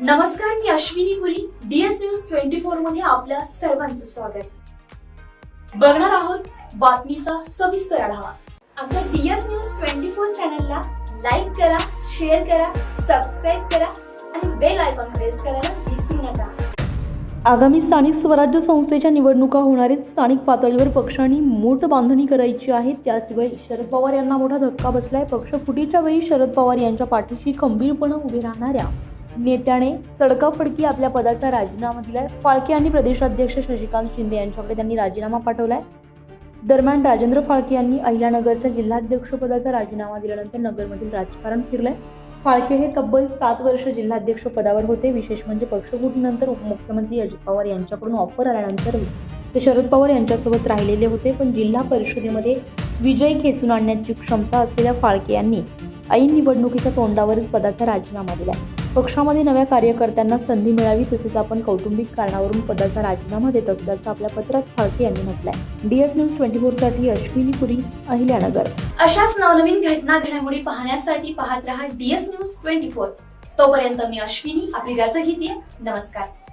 नमस्कार मी Ashwini Puri DS news twenty फोरमध्ये आपल्या सर्वांचं स्वागत. बघणार आहोत बातमीचा सविस्तर आढावा. आमच्या डीएस न्यूज ट्वेंटी फोर चॅनलला लाईक करा शेअर करा सबस्क्राईब करा आणि बेल आयकॉन प्रेस करायला विसरू नका. आगामी स्थानिक स्वराज्य संस्थेच्या निवडणुका होणार आहेत स्थानिक पातळीवर पक्षांनी मोठ बांधणी करायची आहे. त्याचवेळी शरद पवार यांना मोठा धक्का बसलाय. पक्ष फुटीच्या वेळी शरद पवार यांच्या पाठीशी खंबीरपणे उभे राहणाऱ्या नेत्याने तडकाफडकी आपल्या पदाचा राजीनामा दिलाय. फाळके यांनी प्रदेशाध्यक्ष शशिकांत शिंदे यांच्याकडे त्यांनी राजीनामा पाठवलाय. दरम्यान राजेंद्र फाळके यांनी अहिल्यानगरच्या जिल्हाध्यक्षपदाचा राजीनामा दिल्यानंतर नगरमधील राजकारण फिरलंय. फाळके हे तब्बल सात वर्ष जिल्हाध्यक्ष पदावर होते. विशेष म्हणजे पक्षफुटीनंतर उपमुख्यमंत्री अजित पवार यांच्याकडून ऑफर आल्यानंतरही ते शरद पवार यांच्यासोबत राहिलेले होते. पण जिल्हा परिषदेमध्ये विजय खेचून आणण्याची क्षमता असलेल्या फाळके यांनी ऐन निवडणुकीच्या तोंडावरच पदाचा राजीनामा दिला पक्षामध्ये नव्या कार्यकर्त्यांना संधी मिळावी तसेच आपण कौटुंबिक कारणावरून पदाचा राजीनामा देत असल्याचं आपल्या पत्रात फाळके यांनी म्हटलंय. डीएस न्यूज ट्वेंटी फोरसाठी अश्विनी पुरी अहिल्यानगर. अशाच नवनवीन घटना घडामोडी पाहण्यासाठी पाहत रहा डीएस न्यूज ट्वेंटी फोर. तोपर्यंत मी अश्विनी आपली रजा घेते. नमस्कार.